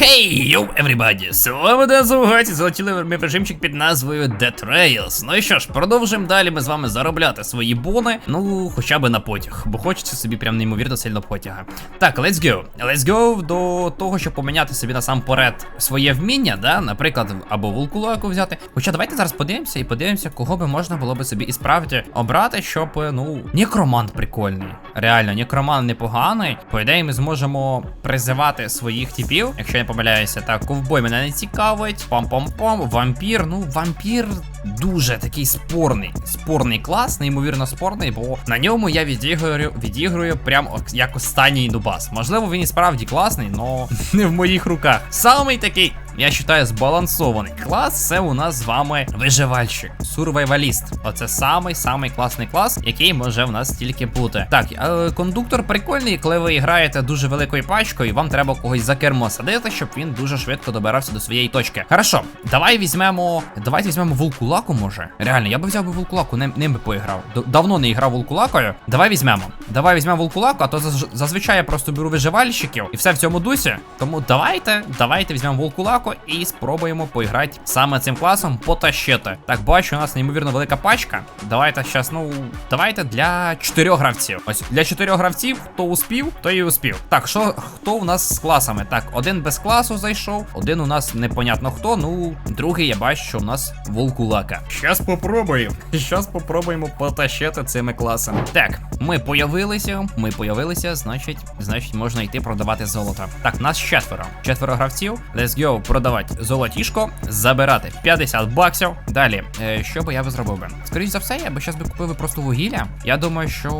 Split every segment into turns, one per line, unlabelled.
Хей, йоу, everybody! З вами Дезугаті, залетіли ми режимчик під назвою Dead Trails. Ну і що ж, продовжимо далі ми з вами заробляти свої бони, ну, хоча б на потяг, бо хочеться собі прям неймовірно сильно потяга. Так, let's go. Let's go до того, щоб поміняти собі насамперед своє вміння, да, наприклад, або вулкулаку взяти. Хоча давайте зараз подивимося і подивимося, кого би можна було би собі і справді обрати, щоб, ну, некромант прикольний. Реально, некромант непоганий. По ідеї, ми зможемо призивати своїх типів, якщо я помиляюся. Так, ковбой мене не цікавить. Пам-пам-пам, вампір. Ну, вампір дуже такий спорний. Спорний клас, неймовірно спорний, бо на ньому я відіграю, відіграю прям як останній дубас. Можливо, він і справді класний, але не в моїх руках. Самий такий. Я вважаю, збалансований клас. Це у нас з вами виживальщик, сурвайваліст. Оце самий самий класний клас, який може в нас тільки бути. Так, кондуктор прикольний, коли ви граєте дуже великою пачкою, і вам треба когось за кермо садити, щоб він дуже швидко добирався до своєї точки. Хорошо, давай візьмемо. Давайте візьмемо вулкулаку, може. Реально, я би взяв би вулкулаку, ним, ним би поіграв. Давно не грав вулкулакою. Давай візьмемо. Давай візьмемо вулкулаку, а то зазвичай я просто беру виживальщиків і все в цьому дусі. Тому давайте, давайте візьмемо вулкулаку і спробуємо поіграти саме цим класом потащити. Так, бачу, у нас неймовірно велика пачка. Давайте зараз, ну, давайте для чотирьох гравців. Ось для чотирьох гравців, хто успів, той і успів. Так, що хто у нас з класами? Так, один без класу зайшов, один у нас непонятно хто. Ну, другий я бачу, що у нас вулкулака. Щас попробуємо. Щас попробуємо потащити цими класами. Так, ми появилися. Ми появилися, значить, значить, можна йти продавати золото. Так, нас четверо. Четверо гравців. Let's go продавати золотішко, забирати 50 баксів. Далі, е, що би я би зробив би? Скоріше за все, я би зараз би купив просто вугілля. Я думаю, що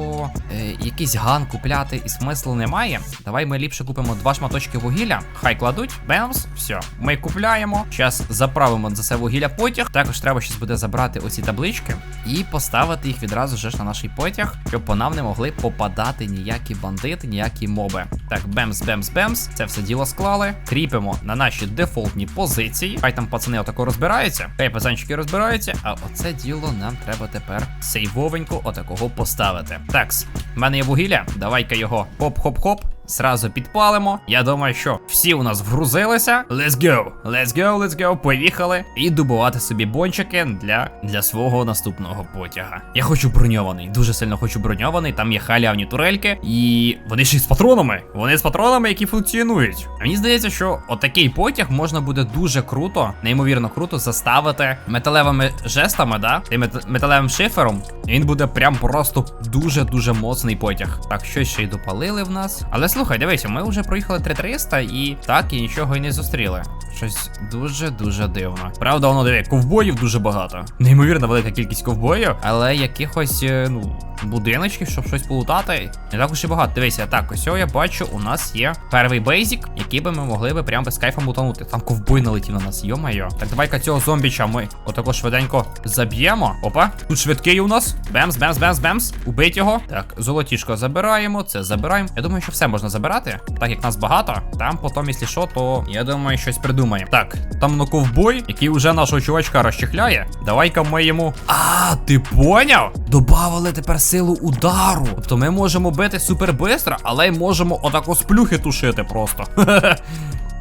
е, якийсь ган купляти і смислу немає. Давай ми ліпше купимо два шматочки вугілля. Хай кладуть. Бемс, все. Ми купляємо. Зараз заправимо за це вугілля потяг. Також треба щось буде забрати оці таблички і поставити їх відразу ж на наш потяг, щоб по нам не могли попадати ніякі бандити, ніякі моби. Так, бемс, бемс, бемс. Це все діло склали. Кріпимо на наші дефолтні позиції. Хай там пацани отако розбираються. Хай пацанчики розбираються. А оце діло нам треба тепер сейвовенько отакого поставити. Такс, в мене є вугілля. Давай-ка його хоп-хоп-хоп. Сразу підпалимо. Я думаю, що всі у нас вгрузилися. Let's go! Let's go, let's go. Поїхали. І добувати собі бончики для, для свого наступного потяга. Я хочу броньований, дуже сильно хочу броньований. Там є халявні турельки. І вони ж із патронами. Вони з патронами, які функціонують. Мені здається, що отакий потяг можна буде дуже круто, неймовірно круто заставити металевими жестами, да? Мет- металевим шифером. Він буде прям просто дуже-дуже моцний потяг. Так, щось ще й допалили в нас. Але слухай, дивися, ми вже проїхали 3300 і так і нічого і не зустріли. Щось дуже-дуже дивно. Правда, воно диви, ковбоїв дуже багато. Неймовірно велика кількість ковбоїв, але якихось, е, ну, будиночків, щоб щось полутати, не так уж і багато. Дивися, так, ось я бачу, у нас є перший бейзік, який би ми могли би прям без кайфа мутанути. Там ковбой налетів на нас, йо-майо. Так, давай-ка цього зомбіча ми отако швиденько заб'ємо. Опа, тут швидкий у нас. Бемс, бемс, бемс, бемс. Убить його. Так, золотішко забираємо, це забираємо. Я думаю, що все можна забирати. Так як нас багато, там потім, якщо що, то я думаю, щось придумаємо. Так, там ну ковбой, який вже нашого чувачка розчехляє. Давай-ка ми йому. А, ти поняв? Добавили тепер силу удару. Тобто ми можемо бити супер бистро, але й можемо отако сплюхи плюхи тушити просто.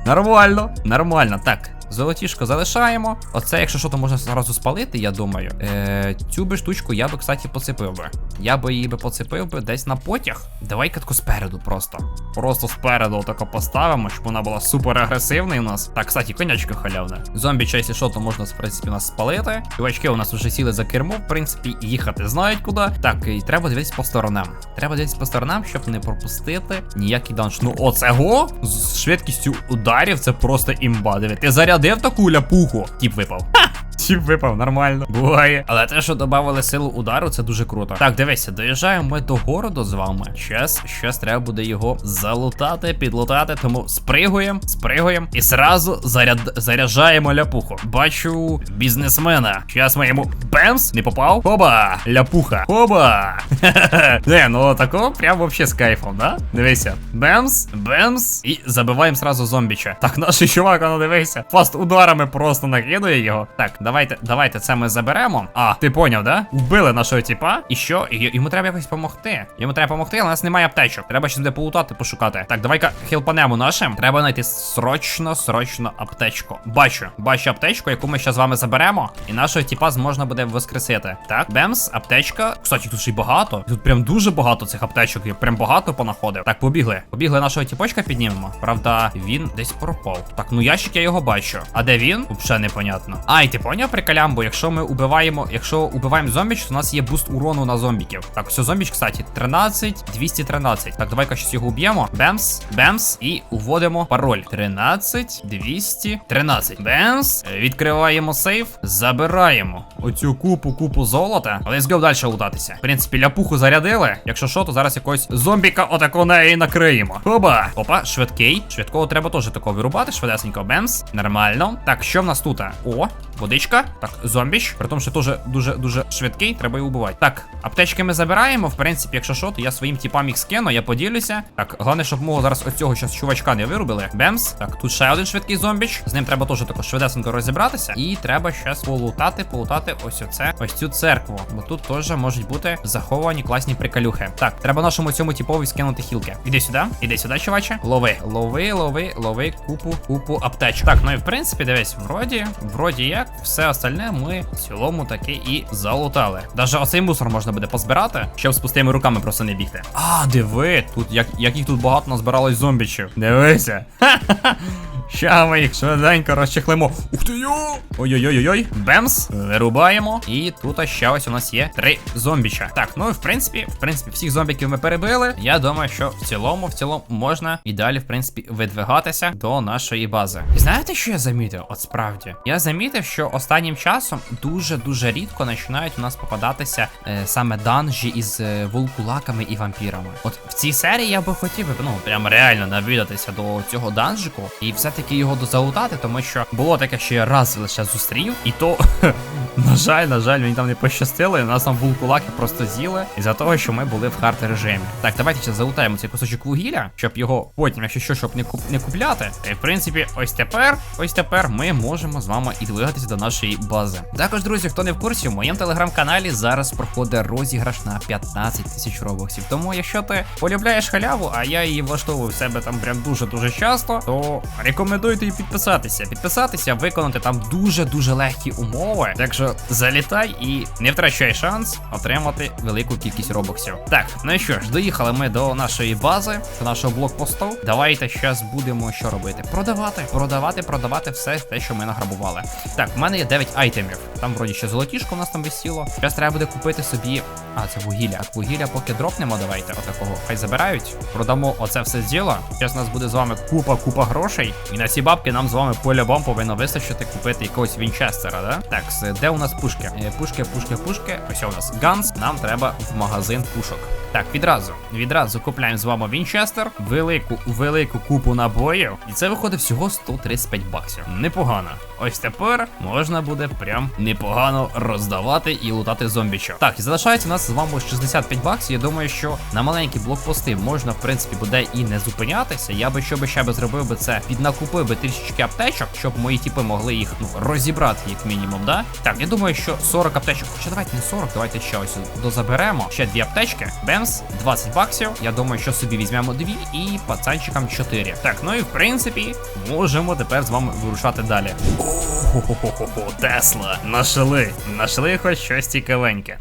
Нормально, нормально. Так, золотішко залишаємо. Оце, якщо що, то можна зразу спалити, я думаю. Е, цю би штучку я би, кстати, поцепив би. Я би її би поцепив би десь на потяг. Давай катку спереду просто. Просто спереду отако поставимо, щоб вона була супер агресивною у нас. Так, кстати, конячка халявна. Зомбі, якщо що, то можна, в принципі, нас спалити. Чувачки у нас вже сіли за кермо, в принципі, їхати знають куди. Так, і треба дивитися по сторонам. Треба дивитися по сторонам, щоб не пропустити ніякий данж. Ну, оцего з швидкістю ударів це просто імба. Диви, ти зарядив таку ляпуху. Тіп випав. Ха! Тіп випав, нормально. Буває. Але те, що додавали силу удару, це дуже круто. Так, дивися, доїжджаємо ми до городу з вами. Щас, щас треба буде його залутати, підлутати. Тому спригуємо, спригуємо і зразу заряд... заряджаємо ляпуху. Бачу бізнесмена. Щас ми йому бемс, не попав. Хоба! Ляпуха. Хоба! Не, ну такого прям вообще з кайфом, да? Дивися. Бемс, бемс. І забиваємо сразу зомбіча. Так, наш чувак, ну дивися. Фаст ударами просто накидує його. Так. Давайте, давайте це ми заберемо. А, ти поняв, да? Убили нашого типа. І що? І, йому треба якось допомогти. Йому треба допомогти, але у нас немає аптечок. Треба щось де полутати, пошукати. Так, давай-ка хілпанемо нашим. Треба знайти срочно, срочно аптечку. Бачу, бачу аптечку, яку ми ще з вами заберемо. І нашого типа зможна буде воскресити. Так, бемс, аптечка. Кстати, тут ще й багато. Тут прям дуже багато цих аптечок. Я прям багато понаходив. Так, побігли. Побігли нашого тіпочка піднімемо. Правда, він десь пропав. Так, ну ящик я його бачу. А де він? Взагалі непонятно. А, і ти поняв приколямбо, якщо ми убиваємо, якщо убиваємо зомбіч, то у нас є буст урону на зомбіків. Так, все, зомбіч, кстати, 13, 213. Так, давай-ка щось його уб'ємо. Бемс, бемс, і уводимо пароль. 13, 213. Бемс. Відкриваємо сейф, забираємо оцю купу, купу золота. Let's go далі лутатися. В принципі, ляпуху зарядили. Якщо що, то зараз якогось зомбіка отако неї накриємо. Оба. Опа, швидкий. Швидкого треба теж такого вирубати. Швидесенько. Бемс. Нормально. Так, що в нас тут? О, водичка. Так, зомбіч. При тому, що теж дуже дуже швидкий, треба його убивати. Так, аптечки ми забираємо. В принципі, якщо що, то я своїм типам їх скину, я поділюся. Так, головне, щоб мого зараз оцього щас чувачка не вирубили. Бемс. Так, тут ще один швидкий зомбіч. З ним треба теж також швидесенько розібратися. І треба щас полутати, полутати ось оце, ось цю церкву. Бо тут теж можуть бути заховані класні приколюхи. Так, треба нашому цьому типові скинути хілки. Іди сюди, іди сюди, чуваче. Лови, лови, лови, лови купу, купу аптечок. Так, ну і в принципі, дивись, вроді, вроді як, все остальне ми в цілому таки і залутали. Даже оцей мусор можна буде позбирати, щоб з пустими руками просто не бігти. А, диви, тут як, яких тут багато назбиралось зомбічів. Дивися. Ха-ха-ха. Ща ми їх швиденько розчехлимо. Ух ти йо! Ой-ой-ой-ой. Бемс. Вирубаємо. І тут ще ось у нас є три зомбіча. Так, ну і в принципі, в принципі, всіх зомбіків ми перебили. Я думаю, що в цілому, в цілому можна і далі, в принципі, видвигатися до нашої бази. І знаєте, що я замітив? От справді, я замітив, що останнім часом дуже-дуже рідко починають у нас попадатися е, саме данжі із е, волкулаками і вампірами. От в цій серії я би хотів ну, прям реально навідатися до цього данжику і все-таки його дозалутати, тому що було таке, що я раз лише зустрів, і то, на жаль, на жаль, мені там не пощастило, і нас там вулкулаки просто з'їли із-за того, що ми були в хард режимі. Так, давайте ще залутаємо цей кусочок вугілля, щоб його потім, якщо що, щоб не куп не купляти. І в принципі, ось тепер, ось тепер ми можемо з вами і двигатися до нашої бази. Також, друзі, хто не в курсі, в моєму телеграм-каналі зараз проходить розіграш на 15 тисяч робоксів. Тому, якщо ти полюбляєш халяву, а я її влаштовую в себе там прям дуже-дуже часто, то рекомендую тобі підписатися. Підписатися, виконати там дуже-дуже легкі умови. Так що залітай і не втрачай шанс отримати велику кількість робоксів. Так, ну і що ж, доїхали ми до нашої бази, до нашого блокпосту. Давайте зараз будемо що робити? Продавати, продавати, продавати все те, що ми награбували. Так, в мене є 9 айтемів. Там вроді ще золотішко у нас там висіло. Зараз треба буде купити собі. А, це вугілля. Вугілля поки дропнемо, давайте. Отакого. Хай забирають. Продамо оце все діло. Зараз у нас буде з вами купа-купа грошей. І на ці бабки нам з вами по-любому повинно вистачити купити якогось Вінчестера, да? Так, де у нас пушки? Е, Пушки, пушки, пушки. Ось у нас ганс. Нам треба в магазин пушок. Так, відразу. Відразу купляємо з вами Вінчестер, велику, велику купу набоїв. І це виходить всього 135 баксів. Непогано. Ось тепер можна буде прям непогано роздавати і лутати зомбічок. Так, і залишається у нас з вами 65 баксів. Я думаю, що на маленькі блокпости можна, в принципі, буде і не зупинятися. Я би що би ще би зробив би це, піднакупив би трішечки аптечок, щоб мої тіпи могли їх ну, розібрати, як мінімум, да? Так, я думаю, що 40 аптечок. Хоча давайте не 40, давайте ще ось дозаберемо. Ще дві аптечки. Бемс, 20 баксів. Я думаю, що собі візьмемо дві і пацанчикам 4. Так, ну і в принципі, можемо тепер з вами вирушати далі. О-хо-хо-хо, Тесла, нашли. Нашли хоч щось цікавеньке.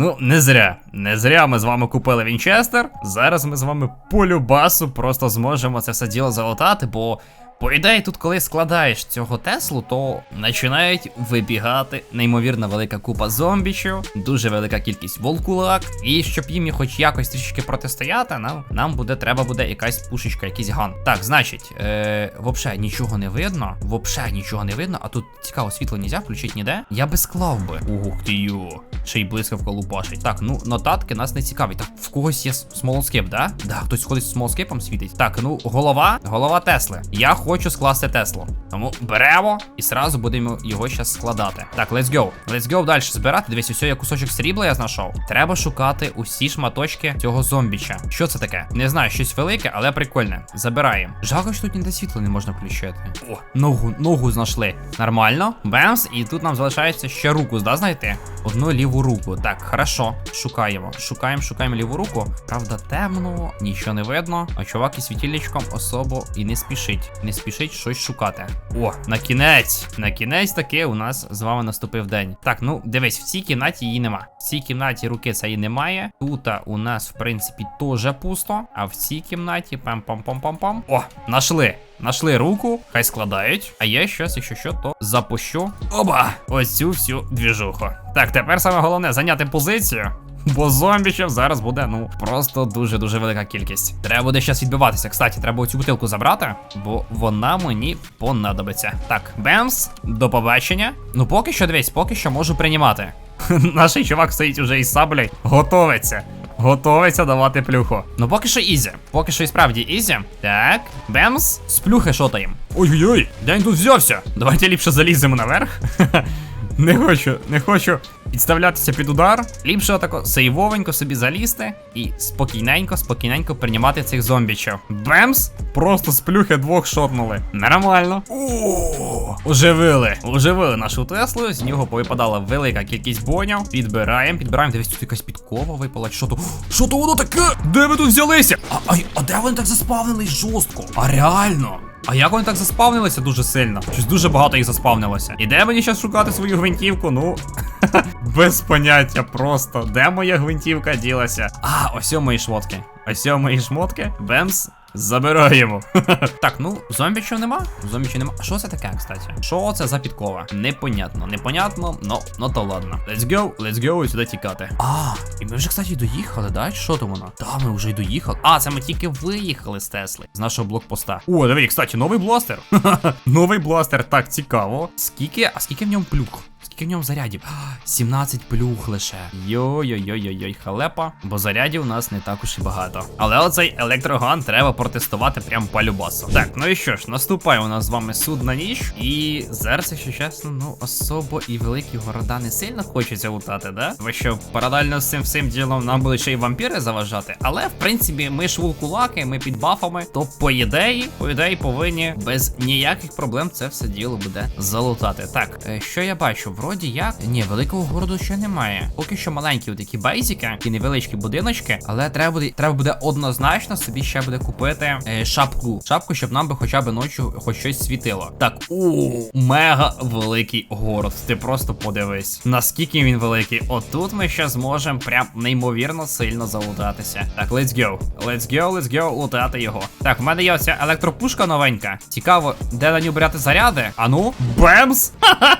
Ну, не зря. Не зря ми з вами купили Вінчестер. Зараз ми з вами по любасу просто зможемо це все діло залатати, бо. По ідеї, тут, коли складаєш цього Теслу, то починають вибігати неймовірно велика купа зомбічів, дуже велика кількість волкулак. І щоб їм хоч якось трішки протистояти, нам, нам буде треба буде якась пушечка, якийсь ган. Так, значить, е, вообще нічого не видно. Вообще нічого не видно, а тут цікаво, світло нельзя включити ніде. Я би склав би. Ух ти йо. Ще й блискавка лупашить. Так, ну нотатки нас не цікаві. Так, в когось є смолоскип, да? Да, хтось ходить з смолоскипом світить. Так, ну голова, голова Тесли. Я хочу хочу скласти Теслу. Тому беремо і сразу будемо його зараз складати. Так, let's go. Let's go далі збирати. Дивись, ось я кусочок срібла я знайшов. Треба шукати усі шматочки цього зомбіча. Що це таке? Не знаю, щось велике, але прикольне. Забираємо. Жалко, що тут ніде світло не можна включити. О, ногу, ногу знайшли. Нормально. Бемс, і тут нам залишається ще руку, да, знайти? Одну ліву руку. Так, хорошо. Шукаємо. Шукаємо, шукаємо ліву руку. Правда, темно, нічого не видно. А чувак із світильничком особо і не спішить. Не спішить щось шукати. О, на кінець. На кінець таки у нас з вами наступив день. Так, ну дивись, в цій кімнаті її нема. В цій кімнаті руки цієї немає. Тут у нас, в принципі, теж пусто. А в цій кімнаті пам-пам-пам-пам-пам. О, нашли. Нашли руку, хай складають. А я щось, якщо що, то запущу. Оба! Ось цю всю двіжуху. Так, тепер саме головне зайняти позицію. Бо зомбічів зараз буде, ну, просто дуже-дуже велика кількість. Треба буде зараз відбиватися. Кстати, треба оцю бутилку забрати, бо вона мені понадобиться. Так, Бемс, до побачення. Ну, поки що, дивись, поки що можу приймати. Наш чувак стоїть уже із саблею, готовиться. Готовиться давати плюху. Ну поки що ізі. Поки що і справді ізі. Так, бемс, з плюхи шотаєм. Ой-ой-ой, де він тут взявся? Давайте ліпше заліземо наверх. Не хочу, не хочу підставлятися під удар. Ліпше отако сейвовенько собі залізти і спокійненько, спокійненько приймати цих зомбічів. Бемс! Просто з плюхи двох шотнули. Нормально. О, оживили. Оживили нашу Теслу. З нього повипадала велика кількість бонів. Підбираємо, підбираємо. Дивись, тут якась підкова випала. Що то? Що то воно таке? Де ви тут взялися? А, а, а де вони так заспавнились жорстко? А реально? А як вони так заспавнилися дуже сильно? Щось дуже багато їх заспавнилося. І де мені зараз шукати свою гвинтівку? Ну. Без поняття просто. Де моя гвинтівка ділася? А, ось мої шмотки. Ось мої шмотки. Бемс. Забираємо. так, ну, зомбічів нема. Зомбічів нема. А що це таке, кстати? Що це за підкова? Непонятно, непонятно, но, но то ладно. Let's go, let's go і сюди тікати. А, і ми вже, кстати, доїхали, да? Що там воно? Та, ми вже й доїхали. А, це ми тільки виїхали з Тесли, з нашого блокпоста. О, диви, кстати, новий бластер. новий бластер, так, цікаво. Скільки, а скільки в ньому плюх? Скільки в ньому зарядів? 17 плюх лише. Йой-йой-йой-йой, халепа. Бо зарядів у нас не так уж і багато. Але оцей електроган треба протестувати прям по любасу. Так, ну і що ж, наступає у нас з вами судна ніч. І зараз, якщо чесно, ну особо і великі города не сильно хочеться лутати, да? Тому що паралельно з цим всім ділом нам будуть ще й вампіри заважати. Але в принципі, ми ж вулкулаки, ми під бафами. То по ідеї, по ідеї повинні без ніяких проблем це все діло буде залутати. Так, е, що я бачу? Вроді як. Ні, великого городу ще немає. Поки що маленькі такі бейзики, такі невеличкі будиночки, але треба буде треба буде однозначно собі ще буде купити е, шапку. Шапку, щоб нам би хоча б ночі хоч щось світило. Так, о, мега великий город. Ти просто подивись, наскільки він великий. Отут ми ще зможемо прям неймовірно сильно залутатися. Так, let's go. Let's go, let's go, лутати його. Так, в мене є оця електропушка новенька. Цікаво, де на нього брати заряди? А ну, бемс! Ха-ха!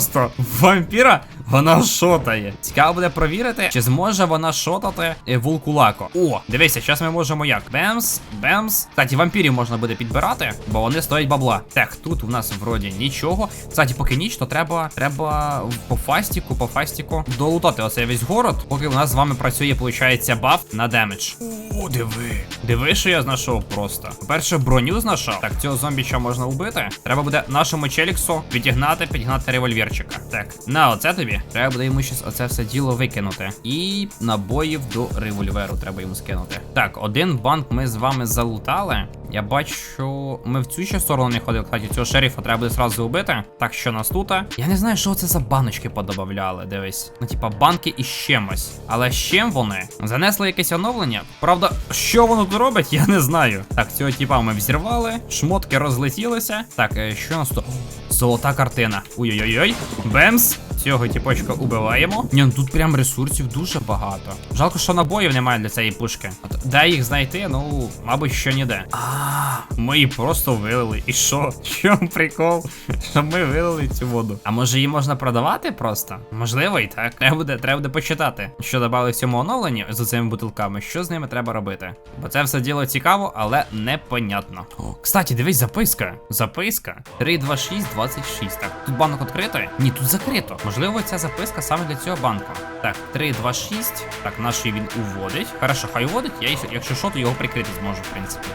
Просто вампіра вона шотає. Цікаво буде провірити, чи зможе вона шотати е, вулкулако. О, дивися, зараз ми можемо як. Бемс, бемс. Кстати, вампірів можна буде підбирати, бо вони стоять бабла. Так, тут у нас вроді нічого. Кстати, поки ніч, то треба треба по фастіку, по фастіку долутати оцей весь город, поки у нас з вами працює, виходить, баф на демедж. О, диви. Диви, що я знайшов просто. По-перше, броню знайшов. Так, цього зомбіча можна вбити. Треба буде нашому челіксу відігнати, підігнати револьверчика. Так, на оце тобі. Треба буде йому щось оце все діло викинути. І набоїв до револьверу треба йому скинути. Так, один банк ми з вами залутали. Я бачу, ми в цю ще сторону не ходили. Кстати, цього шерифа треба буде зразу убити. Так, що нас тут? Я не знаю, що це за баночки подобавляли. Дивись. Ну, типа, банки із чимось. Але з чим вони? Занесли якесь оновлення. Правда, що воно тут робить, я не знаю. Так, цього типа ми взірвали, шмотки розлетілися. Так, е, що нас тут? Золота картина. Ой-ой-ой. Бемс. Цього тіпочка убиваємо. Ні, ну тут прям ресурсів дуже багато. Жалко, що набоїв немає для цієї пушки. От де їх знайти, ну, мабуть, що ніде. А, ми її просто вилили. І що? Що прикол? Що ми вилили цю воду? А може її можна продавати просто? Можливо, і так. Треба буде, треба буде почитати, що додали в цьому оновленні з цими бутилками, що з ними треба робити. Бо це все діло цікаво, але непонятно. О, кстати, дивись, записка. Записка 32626. Так, тут банок відкрито? Ні, тут закрито. Можливо, ця записка саме для цього банку. Так, 3, 2, 6. Так, наш він уводить. Хорошо, хай уводить. Я, якщо що, то його прикрити зможу, в принципі.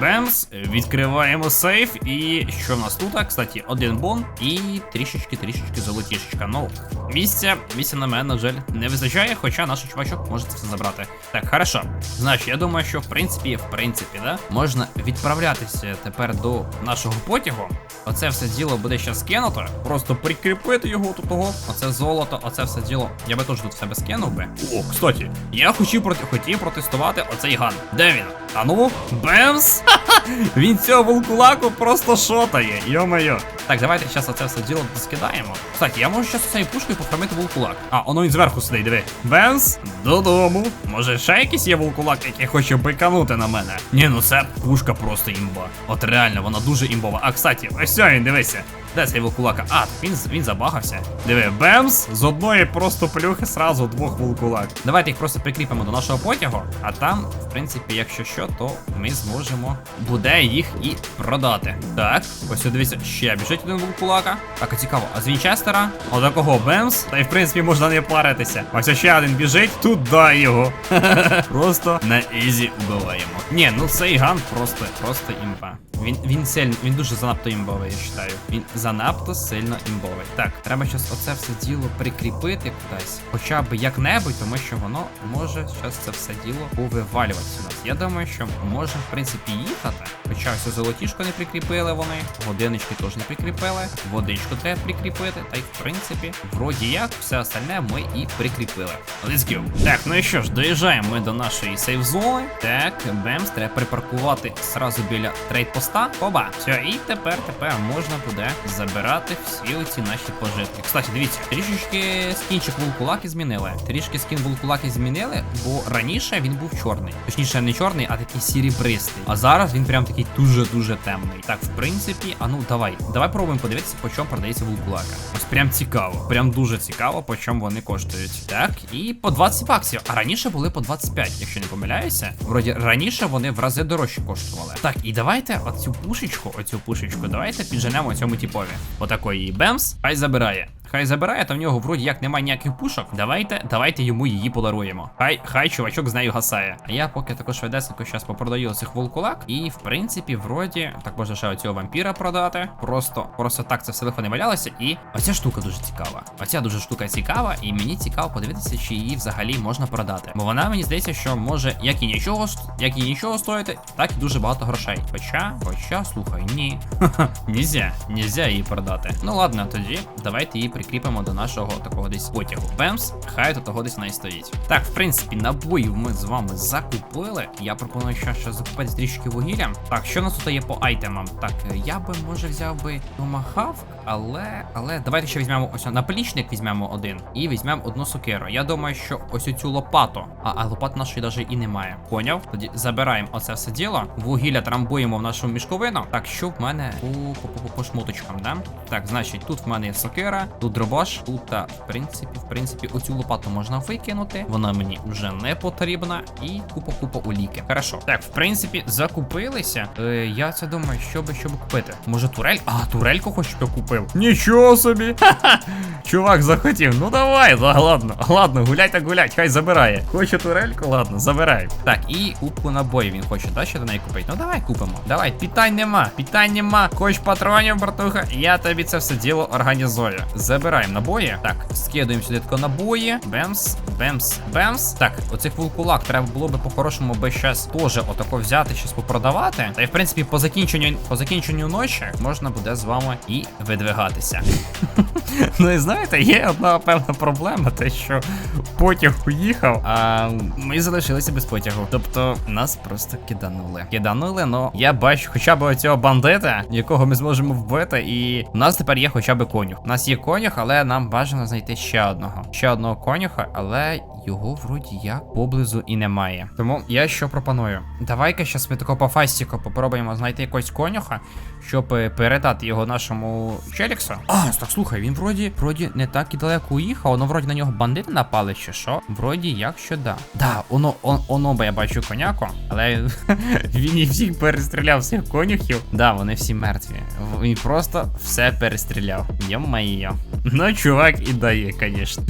Бемс, відкриваємо сейф. І що в нас тут? Кстати, один бон і трішечки, трішечки золотішечка. Ну, місця, місця на мене, на жаль, не вистачає, хоча наш чувачок може це все забрати. Так, хорошо. Значить, я думаю, що в принципі, в принципі, да, можна відправлятися тепер до нашого потягу. Оце все діло буде ще скинуто. Просто прикріпити його тут того. Оце золото, оце все діло. Я би теж тут в себе скинув би. О, кстати, я хотів проти хотів протестувати оцей ган. Де він? А ну, бемс! Він цього вулкулаку просто шотає, йо-моє. Так, давайте зараз оце все діло скидаємо. Кстати, я можу зараз цією пушкою пофармити вулкулак. А, воно він зверху сидить, диви. Бенс, додому. Може, ще якийсь є вулкулак, який хоче биканути на мене. Ні, ну це пушка просто імба. От реально, вона дуже імбова. А, кстати, ось він, дивися. Де цей вулкулака? А, він, він забагався. Диви, бемс, з одної просто плюхи сразу двох вулкулак. Давайте їх просто прикріпимо до нашого потягу, а там, в принципі, якщо що, то ми зможемо буде їх і продати. Так, ось дивіться, ще біжить один вулкулака. Так, а цікаво, а з Вінчестера? Отакого бемс. Та й в принципі можна не паритися. Ось ще один біжить, туди його. Просто на ізі вбиваємо. Ні, ну цей ган просто, просто імба. Він він сильно, він дуже занадто імбовий, я вважаю. Він занадто сильно імбовий. Так, треба зараз оце все діло прикріпити кудись. Хоча б як-небудь, тому що воно може зараз це все діло повивалюватися у нас. Я думаю, що можна, в принципі, їхати. Хоча ось золотішко не прикріпили вони, годиночки теж не прикріпили, водичку треба прикріпити, та й в принципі, вроді як, все остальне ми і прикріпили. Let's go. Так, ну і що ж, доїжджаємо ми до нашої сейф-зони. Так, бемс, треба припаркувати сразу біля трейд-поста. Оба. Все, і тепер, тепер можна буде забирати всі оці наші пожитки. Кстати, дивіться, трішечки скінчик вулкулаки змінили. Трішки скін вулкулаки змінили, бо раніше він був чорний. Точніше, не чорний, а такий сірібристий. А зараз він прям такий дуже-дуже темний. Так, в принципі, а ну давай. Давай пробуємо подивитися, по чому продається вулкулака. Ось прям цікаво. Прям дуже цікаво, по чому вони коштують. Так, і по 20 баксів. А раніше були по 25, якщо не помиляюся. Вроді раніше вони в рази дорожче коштували. Так, і давайте оцю пушечку, оцю пушечку, давайте підженемо цьому типові. Отакої бемс, хай забирає. Хай забирає, та в нього вроді як немає ніяких пушок. Давайте, давайте йому її подаруємо. Хай, хай чувачок з нею гасає. А я поки також швидесенько зараз попродаю цих волкулак. І в принципі, вроді, так можна ще оцього вампіра продати. Просто, просто так це все лихо не валялося. І оця штука дуже цікава. Оця дуже штука цікава, і мені цікаво подивитися, чи її взагалі можна продати. Бо вона мені здається, що може як і нічого, як і нічого стоїти, так і дуже багато грошей. Хоча, хоча, слухай, ні. Нельзя, нельзя її продати. Ну ладно, тоді давайте її прикріпимо до нашого такого десь потягу. Бемс, хай до того десь не стоїть. Так, в принципі, набоїв ми з вами закупили. Я пропоную ще, ще закупити трішки вугілля. Так, що у нас тут є по айтемам? Так, я би може взяв би Томахавк, але. Але давайте ще візьмемо ось наплічник, візьмемо один. І візьмемо одну сокеру. Я думаю, що ось оцю лопату. А, а лопат нашої навіть і немає. Поняв? Тоді забираємо оце все діло. Вугілля трамбуємо в нашу мішковину. Так, що в мене по, по, по, по шмоточкам, да? Так, значить, тут в мене є сокира, тут дробаш, тут, в принципі, в принципі, оцю лопату можна викинути. Вона мені вже не потрібна. І купа-купа уліки. Хорошо. Так, в принципі, закупилися. Е, я це думаю, що би що би купити. Може, турель? А, турельку хоч би купив. Нічого собі. Ха-ха. Чувак захотів. Ну давай, да, ладно, ладно, гуляй так гулять, хай забирає. Хоче турельку, ладно, забирай. Так, і купу набоїв він хоче, да, ще до неї купити. Ну давай купимо. Давай, питань нема, питань нема. Хоч патронів, братуха, я тобі це все діло організую. Забираємо набої. Так, скидуємо сюди тако набої. Бемс, бемс, бемс. Так, оцих вулкулак треба було би по-хорошому би щас теж отако взяти, щось попродавати. Та й в принципі, по закінченню по закінченню ночі можна буде з вами і видвигатися. Ну і знаєте, є одна певна проблема, те, що потяг уїхав, а ми залишилися без потягу. Тобто нас просто киданули. Киданули, но я бачу хоча б оцього бандита, якого ми зможемо вбити, і у нас тепер є хоча б конюх. У нас є конюх, але нам бажано знайти ще одного. Ще одного конюха, але. Його вроді як поблизу і немає. Тому я що пропоную? Давай-ка щас ми тако по фастіку попробуємо знайти якогось конюха, щоб е, передати його нашому Челіксу. А, так слухай, він вроді, вроді не так і далеко уїхав, воно вроді на нього бандити напали, чи що? Вроді як що да. Да, воно, он, оно бо я бачу коняку, але він їх всіх перестріляв всіх конюхів. Да, вони всі мертві. Він просто все перестріляв. Йо-майо. Ну, чувак і дає, звісно.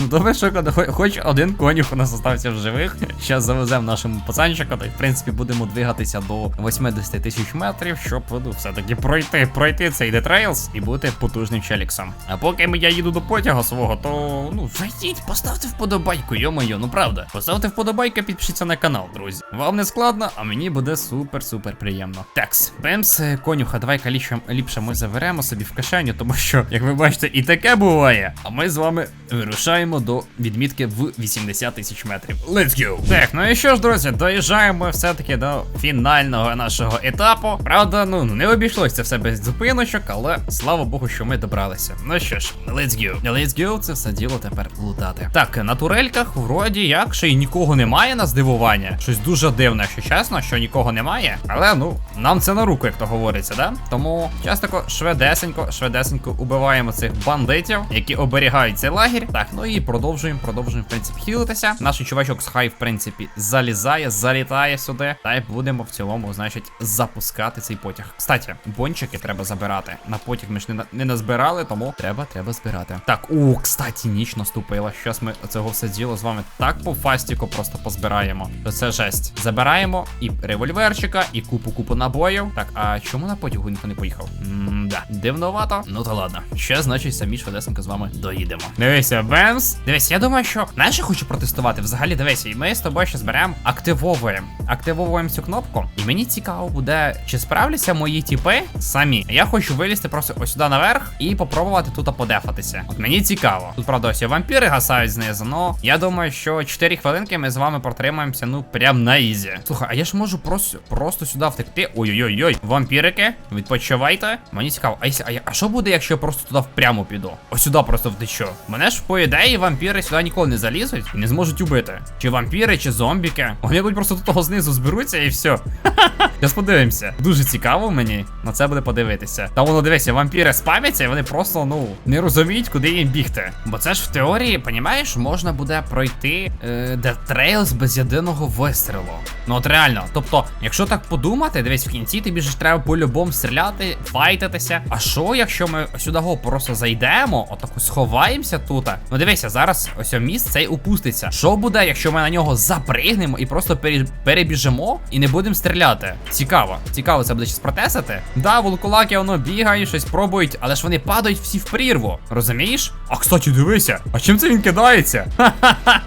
Ну, добре, що хоч один конюх у нас остався в живих. Зараз завеземо нашому пацанчику, та й в принципі будемо двигатися до 80 тисяч метрів, щоб ну, все-таки пройти, пройти цей детрейлс і бути потужним челіксом. А поки я їду до потяга свого, то ну зайдіть, поставте вподобайку, йо-моє, ну правда. Поставте вподобайку, підпишіться на канал, друзі. Вам не складно, а мені буде супер-супер приємно. Такс, Бемс, конюха, давай-ка ліпше ми заберемо собі в кишеню, тому що, як ви бачите, і таке буває. А ми з вами вирушаємо до відмітки в 80 тисяч метрів. Let's go! Так, ну і що ж, друзі, доїжджаємо все-таки до фінального нашого етапу. Правда, ну не обійшлося це все без зупиночок, але слава Богу, що ми добралися. Ну що ж, let's go. Let's go, це все діло тепер лутати. Так, на турельках вроді як ще й нікого немає на здивування. Щось дуже дивне, якщо чесно, що нікого немає. Але ну, нам це на руку, як то говориться, да? Тому часто швидесенько, швидесенько убиваємо цих бандитів, які оберігають цей лагерь. Так, ну і продовжуємо, продовжуємо, в принципі, хілитися. Наш чувачок з хай, в принципі, залізає, залітає сюди. Та й будемо в цілому, значить, запускати цей потяг. Кстати, бончики треба забирати. На потяг ми ж не, не назбирали, тому треба, треба збирати. Так, о, кстати, ніч наступила. Щас ми цього все діло з вами так по фастіку просто позбираємо. То це жесть. Забираємо і револьверчика, і купу-купу набоїв. Так, а чому на потягу ніхто не поїхав? М-да, дивновато. Ну то ладно. Ще, значить, самі швидесенько з вами доїдемо. Дивися, Бемс. Дивись, я думаю, що знаєш, я хочу протестувати. Взагалі, дивися, і ми з тобою ще зберемо, активовуємо. Активовуємо цю кнопку. І мені цікаво буде, чи справляться мої тіпи самі. Я хочу вилізти просто ось сюди наверх і попробувати тут подефатися. От мені цікаво. Тут, правда, ось і вампіри гасають знизу, но я думаю, що 4 хвилинки ми з вами протримаємося, ну, прям на ізі. Слухай, а я ж можу просто, просто сюди втекти. Ой-ой-ой, вампірики, відпочивайте. Мені цікаво, а, а, а що буде, якщо я просто туди впрямо піду? Ось сюди просто втечу. Мене ж по ідеї вампіри сюди ніколи не залізуть і не зможуть убити. Чи вампіри, чи зомбіки. Вони будуть просто до того знизу зберуться і все. Зараз подивимося. Дуже цікаво мені на це буде подивитися. Та воно дивися, вампіри спам'яться, і вони просто ну не розуміють, куди їм бігти. Бо це ж в теорії, понімаєш, можна буде пройти е, Death Trails без єдиного вистрілу. Ну от реально. Тобто, якщо так подумати, дивись, в кінці тобі ж треба по-любому стріляти, файтитися. А що, якщо ми сюди го просто зайдемо, отако сховаємося тут? Ну дивися, зараз ось міст цей упуститься. Що буде, якщо ми на нього запригнемо і просто пере- перебіжимо і не будемо стріляти? Цікаво, цікаво, це буде щось протестити. Да, волкулаки воно бігають, щось пробують, але ж вони падають всі в прірву. Розумієш? А кстати, дивися, а чим це він кидається? Ха-ха-ха.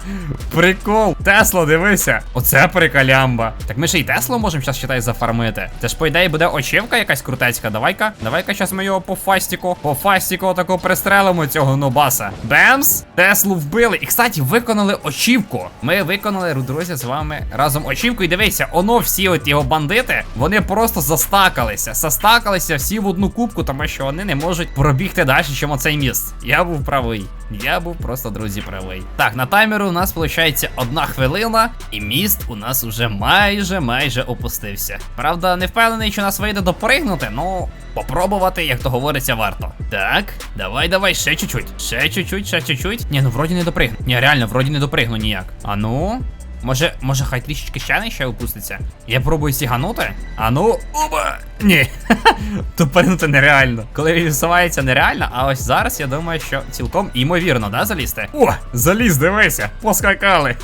Прикол. Тесла, дивися. Оце приколямба. Так ми ще й Теслу можемо зараз считай зафармити. Це ж по ідеї буде очівка якась крутецька. Давай-ка, давай-ка зараз ми його по фастіку. По фастіку тако пристрелимо цього нобаса. Бемс! Теслу вбили. І, кстати, виконали очівку. Ми виконали, друзі, з вами разом очівку. І дивися, оно всі от його бандити, вони просто застакалися. Застакалися всі в одну кубку, тому що вони не можуть пробігти далі, чим оцей міст. Я був правий. Я був просто, друзі, правий. Так, на таймеру у нас виходить одна хвилина, і міст у нас уже майже майже опустився. Правда, не впевнений, що нас вийде допригнути, ну попробувати, як то говориться, варто. Так, давай, давай, ще чуть-чуть. Ще чуть-чуть, ще чуть-чуть. Ні, ну вроді не допригну. Ні, реально, вроді не допригну ніяк. А ну. Може, може, хай трішечки ще не ще опуститься. Я пробую сіганути. А ну, оба! Ні. Допригнути нереально. Коли відсувається нереально, а ось зараз я думаю, що цілком імовірно, да, залізти? О, заліз, дивися, поскакали.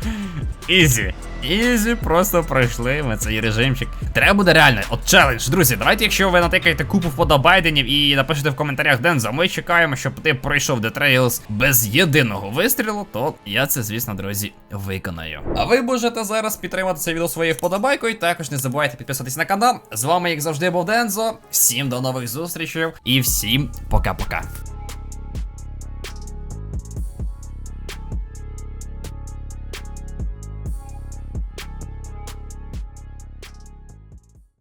Ізі. Ізі, просто пройшли ми цей режимчик. Треба буде реально, от челендж, друзі. Давайте, якщо ви натикаєте купу вподобайденів і напишете в коментарях Дензо, ми чекаємо, щоб ти пройшов Trails без єдиного вистрілу, то я це, звісно, друзі, виконаю. А ви можете зараз підтримати це відео своєю вподобайкою. Також не забувайте підписатись на канал. З вами, як завжди, був Дензо. Всім до нових зустрічей і всім пока-пока.